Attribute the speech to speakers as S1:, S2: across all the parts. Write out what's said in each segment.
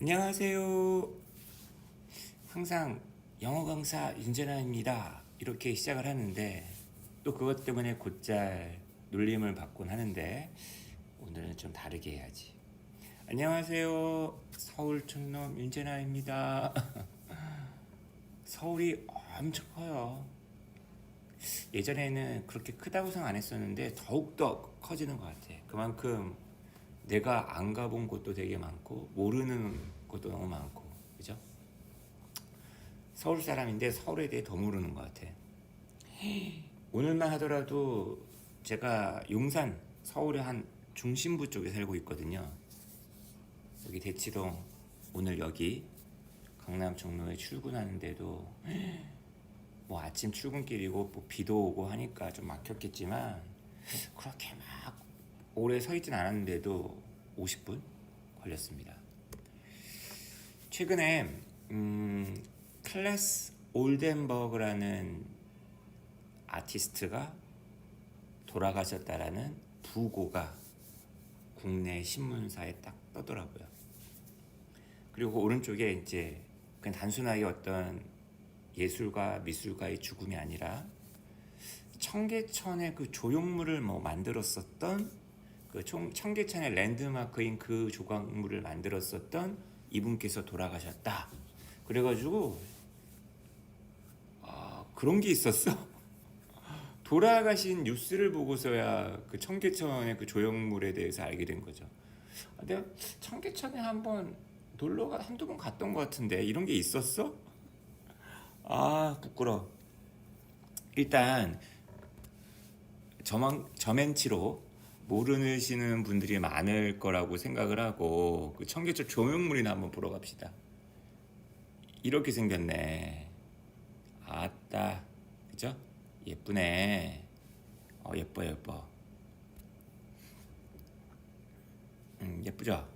S1: 안녕하세요. 항상 영어 강사 윤재나입니다. 이렇게 시작을 하는데 또 그것 때문에 곧잘 놀림을 받곤 하는데 오늘은 좀 다르게 해야지. 안녕하세요. 서울 촌놈 윤재나입니다. 서울이 엄청 커요. 예전에는 그렇게 크다고 생각 안 했었는데 더욱더 커지는 것 같아. 그만큼 내가 안 가본 곳도 되게 많고 모르는 곳도 너무 많고 그죠? 서울 사람인데 서울에 대해 더 모르는 것 같아. 오늘만 하더라도 제가 용산 서울의 한 중심부 쪽에 살고 있거든요. 여기 대치동 오늘 여기 강남 종로에 출근하는데도 뭐 아침 출근길이고 뭐 비도 오고 하니까 좀 막혔겠지만 그렇게 막 오래 서 있진 않았는데도 50분 걸렸습니다. 최근에 음, 클래스 올덴버그라는 아티스트가 돌아가셨다라는 부고가 국내 신문사에 딱 떠더라고요. 그리고 오른쪽에 이제 그냥 단순하게 어떤 예술가 미술가의 죽음이 아니라 청계천의 그 조형물을 뭐 만들었었던 그 청- 청계천의 랜드마크인 그 조각물을 만들었었던 이분께서 돌아가셨다. 그래가지고 아 그런 게 있었어. 돌아가신 뉴스를 보고서야 그 청계천의 그 조형물에 대해서 알게 된 거죠. 아, 내가 청계천에 한번 놀러가 한두 번 갔던 것 같은데 이런 게 있었어? 아 부끄러. 일단 저만 저멘치로 모르시는 분들이 많을 거라고 생각을 하고 그 청계천 조형물이나 한번 보러 갑시다. 이렇게 생겼네. 아따, 그죠? 예쁘네. 어 예뻐 예뻐. 음 예쁘죠?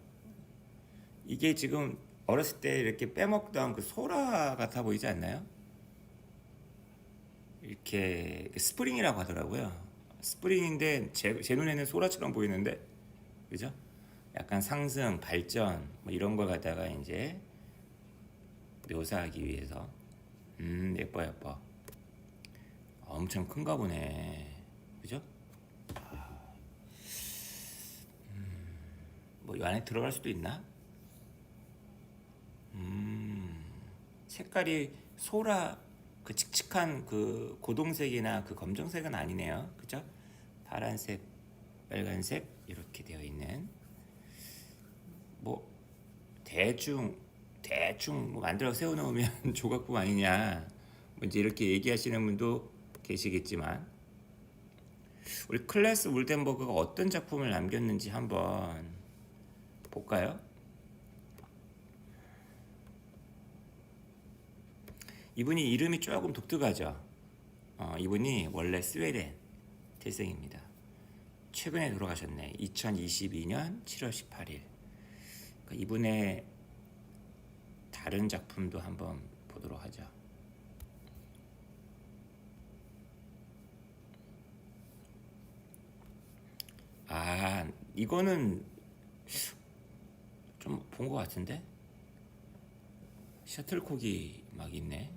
S1: 이게 지금 어렸을 때 이렇게 빼먹던 그 소라 같아 보이지 않나요? 이렇게 스프링이라고 하더라고요. 스프링인데 제, 제 눈에는 소라처럼 보이는데 그죠? 약간 상승, 발전 뭐 이런 걸 갖다가 이제 묘사하기 위해서 음 예뻐 예뻐 엄청 큰가 보네 그죠? 아, 음, 뭐이 안에 들어갈 수도 있나? 음 색깔이 소라 그 칙칙한 그 고동색이나 그 검정색은 아니네요. 그죠? 파란색, 빨간색 이렇게 되어 있는 뭐 대충 대충 뭐 만들어 세워 놓으면 조각품 아니냐. 뭐 이제 이렇게 얘기하시는 분도 계시겠지만 우리 클래스 울덴버그가 어떤 작품을 남겼는지 한번 볼까요? 이분이 이름이 조금 독특하죠. 어, 이분이 원래 스웨덴 태생입니다. 최근에 돌아가셨네. 2022년 7월 18일. 그러니까 이분의 다른 작품도 한번 보도록 하죠. 아, 이거는 좀 본 것 같은데? 셔틀콕이 막 있네.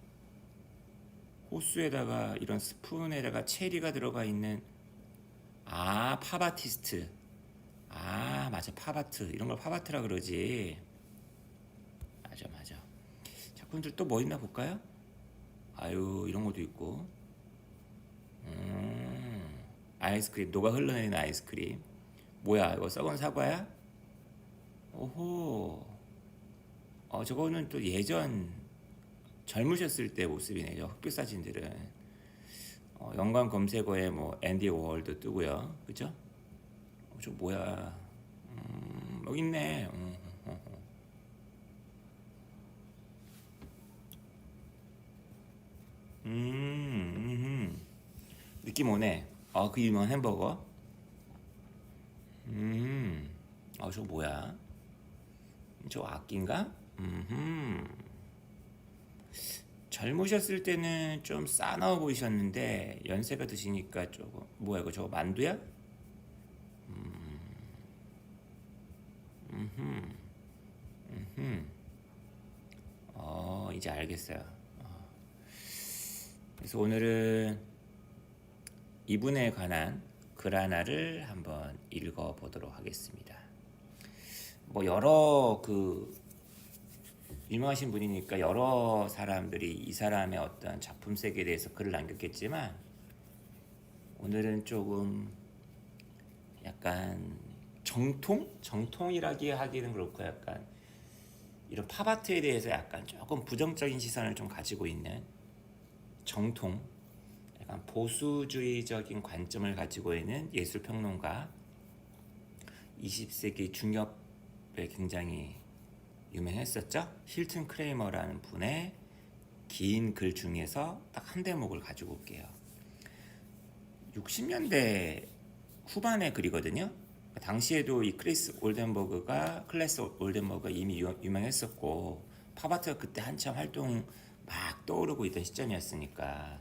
S1: 호수에다가 이런 스푼에다가 체리가 들어가 있는 아 팝아티스트. 아 맞아. 팝아트. 이런 걸 팝아트라 그러지. 맞아 맞아. 작품들 또 뭐 있나 볼까요? 아유 이런 것도 있고. 음 아이스크림. 녹아 흘러내리는 아이스크림. 뭐야 이거 썩은 사과야? 오호. 어 저거는 또 예전 젊으셨을 때 모습이네 요 학교 사진들은 어, 연관 검색어에 뭐 앤디 워홀도 뜨고요 그죠? 어, 저 뭐야 음, 여기 있네 음, 음, 음. 음, 음, 느낌 오네 아 그 유명한 햄버거 음, 아, 저 뭐야? 저 악기인가? 음, 젊으셨을 때는 좀 싸나워 보이셨는데 연세가 드시니까 조금 뭐야 이거 저거 만두야? 음, 음, 음. 어, 이제 알겠어요. 어. 그래서 오늘은 이분에 관한 글 하나를 한번 읽어 보도록 하겠습니다. 뭐 여러 그 유명하신 분이니까 여러 사람들이 이 사람의 어떤 작품 세계에 대해서 글을 남겼겠지만 오늘은 조금 약간 정통? 정통이라기 하기는 그렇고 약간 이런 팝아트에 대해서 약간 조금 부정적인 시선을 좀 가지고 있는 정통, 약간 보수주의적인 관점을 가지고 있는 예술 평론가 20세기 중엽에 굉장히 유명했었죠. 힐튼 크레이머라는 분의 긴 글 중에서 딱 한 대목을 가지고 올게요. 60년대 후반의 글이거든요. 당시에도 이 크리스 올덴버그가 클래스 올덴버그가 이미 유, 유명했었고 팝아트가 그때 한참 활동 막 떠오르고 있던 시점이었으니까.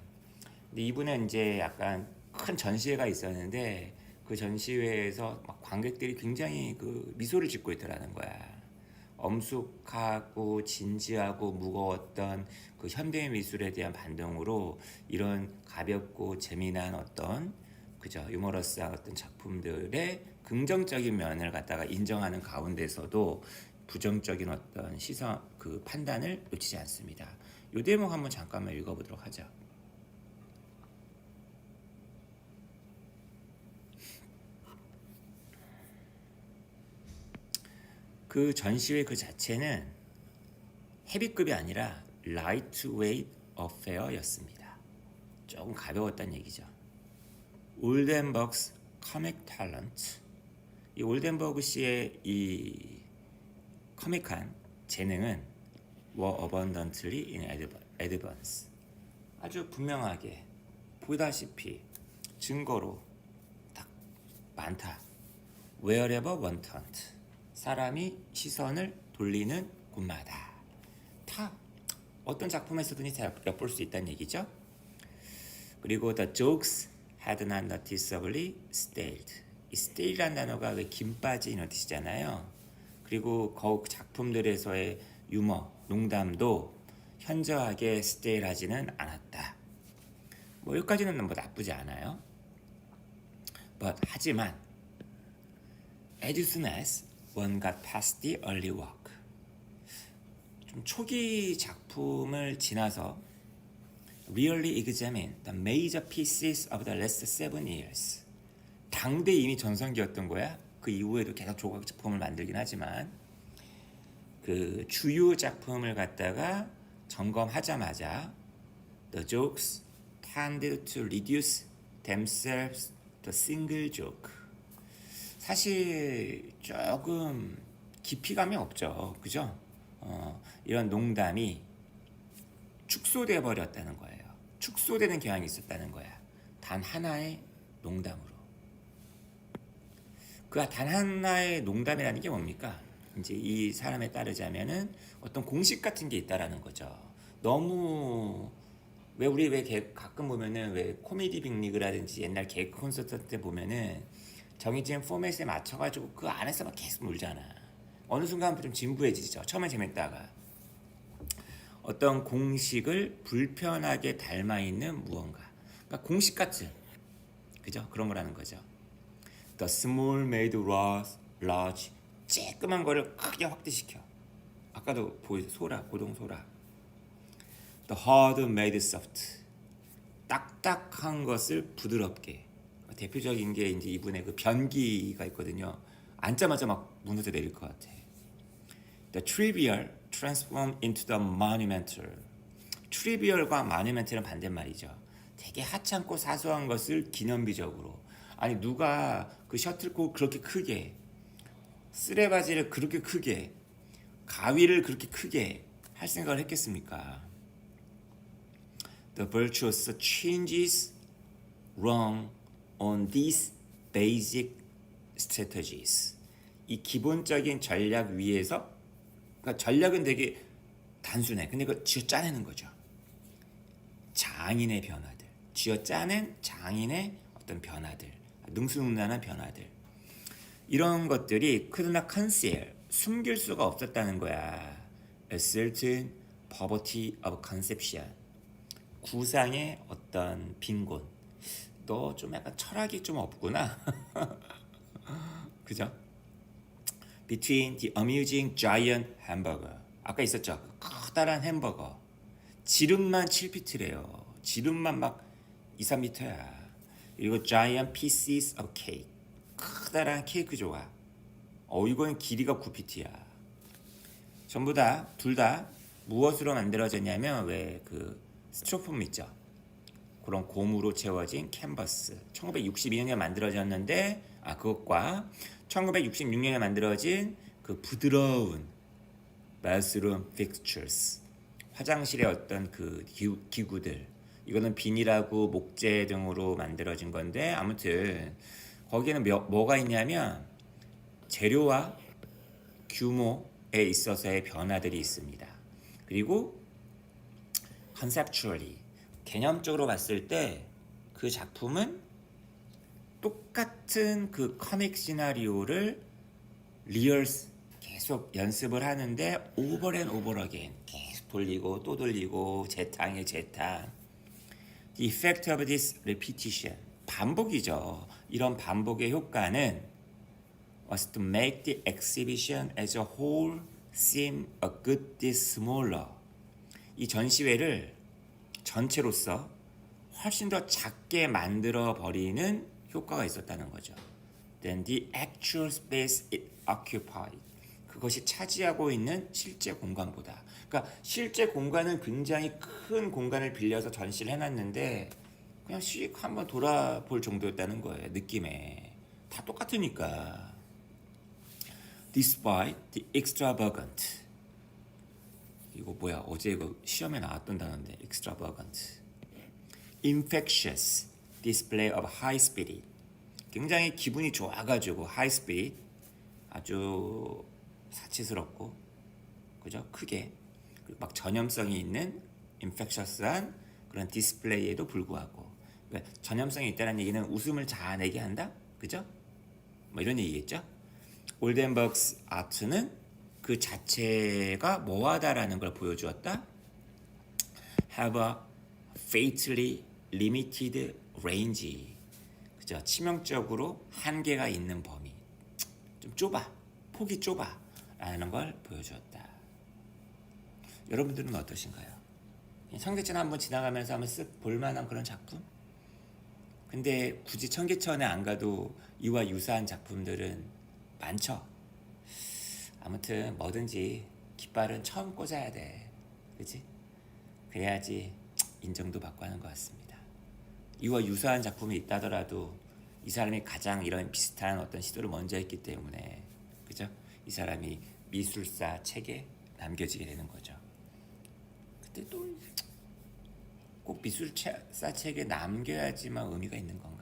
S1: 근데 이분은 이제 약간 큰 전시회가 있었는데 그 전시회에서 막 관객들이 굉장히 그 미소를 짓고 있더라는 거야. 엄숙하고 진지하고 무거웠던 그 현대 미술에 대한 반동으로 이런 가볍고 재미난 어떤 그죠 유머러스한 어떤 작품들의 긍정적인 면을 갖다가 인정하는 가운데서도 부정적인 어떤 시선 그 판단을 놓치지 않습니다. 요 대목 한번 잠깐만 읽어보도록 하죠. 그 전시회 그 자체는 헤비급이 아니라 라이트 웨이트 어페어였습니다. 조금 가벼웠다는 얘기죠. 올덴버그스 커믹 탤런트 이 올덴버그 씨의 이 커믹한 재능은 were abundantly in advance 아주 분명하게 보다시피 증거로 딱 많다. one turned 사람이 시선을 돌리는 곳마다 다 어떤 작품에서든지 다 엿볼 수 있다는 얘기죠. 그리고 the jokes had not noticeably stayed. 이 stay라는 단어가 왜 김빠지 이런 뜻이잖아요. 그리고 그 작품들에서의 유머, 농담도 현저하게 stay하지는 않았다. 뭐 여기까지는 뭐 나쁘지 않아요. But 하지만 as soon as one got past the early work. 좀 초기 작품을 지나서 really examine the major pieces of the last seven years. 당대 이미 전성기였던 거야. 그 이후에도 계속 조각 작품을 만들긴 하지만 그 주요 작품을 갖다가 점검하자마자 the jokes tended to reduce themselves to single joke. 사실 조금 깊이감이 없죠. 그죠? 어, 이런 농담이 축소돼 버렸다는 거예요. 축소되는 경향이 있었다는 거야. 단 하나의 농담으로. 그 단 하나의 농담이라는 게 뭡니까? 이제 이 사람에 따르자면은 어떤 공식 같은 게 있다라는 거죠. 너무 왜 우리 왜 개, 가끔 보면은 왜 코미디 빅리그라든지 옛날 개그 콘서트 때 보면은 정해진 포맷에 맞춰가지고 그 안에서 막 계속 놀잖아. 어느 순간 좀 진부해지죠. 처음에 재밌다가 어떤 공식을 불편하게 닮아 있는 무언가. 그러니까 공식 같은 그죠? 그런 거라는 거죠. The small made large, large 쬐끄만 거를 크게 확대시켜. 아까도 보이 소라 고동 소라. The hard made soft 딱딱한 것을 부드럽게. 대표적인 게 이제 이분의 그 변기가 있거든요. 앉자마자 막 무너져 내릴 것 같아. The trivial transform into the monumental. 트리비얼과 마뉴멘트는 반대말이죠. 되게 하찮고 사소한 것을 기념비적으로. 아니 누가 그 셔틀콕 그렇게 크게 쓰레바지를 그렇게 크게 가위를 그렇게 크게 할 생각을 했겠습니까? The virtuous changes wrong on these basic strategies. 이 기본적인 전략 위에서 그러니까 전략은 되게 단순해. 근데 그걸 쥐어 짜내는 거죠. 장인의 변화들. 쥐어 짜낸 장인의 어떤 변화들. 능수능란한 변화들. 이런 것들이 not conceal 숨길 수가 없었다는 거야. A certain poverty of conception. 구상의 어떤 빈곤. 너 좀 약간 철학이 좀 없구나. 그죠? Between the amusing giant hamburger. 아까 있었죠? 그 커다란 햄버거. 지름만 7피트래요. 지름만 막 2, 3미터야. 그리고 giant pieces of cake. 커다란 케이크 조각. 어, 이거는 길이가 9피트야. 전부 다, 둘 다 무엇으로 만들어졌냐면, 왜 그 스티로폼 있죠? 그런 고무로 채워진 캔버스. 1962년에 만들어졌는데, 아, 그것과 1966년에 만들어진 그 부드러운 bathroom fixtures. 화장실의 어떤 그 기구, 기구들. 이거는 비닐하고 목재 등으로 만들어진 건데, 아무튼, 거기에는 몇- 뭐가 있냐면, 재료와 규모에 있어서의 변화들이 있습니다. 그리고 conceptually 개념적으로 봤을 때 그 작품은 똑같은 그 커믹 시나리오를 리얼스 계속 연습을 하는데 오버 앤 오버 어게인 계속 돌리고 또 돌리고 재탕에 재탕 The effect of this repetition 반복이죠. 이런 반복의 효과는 was to make the exhibition as a whole seem a good deal smaller. 이 전시회를 전체로서 훨씬 더 작게 만들어 버리는 효과가 있었다는 거죠. Then the actual space it occupied. 그것이 차지하고 있는 실제 공간보다. 그러니까 실제 공간은 굉장히 큰 공간을 빌려서 전시를 해놨는데 그냥 씩 한번 돌아볼 정도였다는 거예요. 느낌에 다 똑같으니까. Despite the extravagant. 이거 뭐야? 어제 이거 시험에 나왔던 단어인데 extravagant. Infectious display of high spirit. 굉장히 기분이 좋아가지고 high spirit 아주 사치스럽고 그죠? 크게 막 전염성이 있는 infectious한 그런 디스플레이에도 불구하고 그러니까 전염성이 있다는 얘기는 웃음을 자아내게 한다, 그죠? 뭐 이런 얘기겠죠? 올덴버그스 아트는 그 자체가 뭐하다라는 걸 보여주었다. Have a fatally limited range. 그죠? 치명적으로 한계가 있는 범위. 좀 좁아. 폭이 좁아. 라는 걸 보여주었다. 여러분들은 어떠신가요? 청계천 한번 지나가면서 한번 쓱 볼만한 그런 작품? 근데 굳이 청계천에 안 가도 이와 유사한 작품들은 많죠. 아무튼 뭐든지 깃발은 처음 꽂아야 돼. 그지? 그래야지 인정도 받고 하는 것 같습니다. 이와 유사한 작품이 있다더라도 이 사람이 가장 이런 비슷한 어떤 시도를 먼저 했기 때문에 그죠? 이 사람이 미술사 책에 남겨지게 되는 거죠. 그때 또 꼭 미술사 책에 남겨야지만 의미가 있는 건가?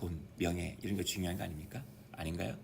S1: 돈, 명예 이런 게 중요한 거 아닙니까? 아닌가요?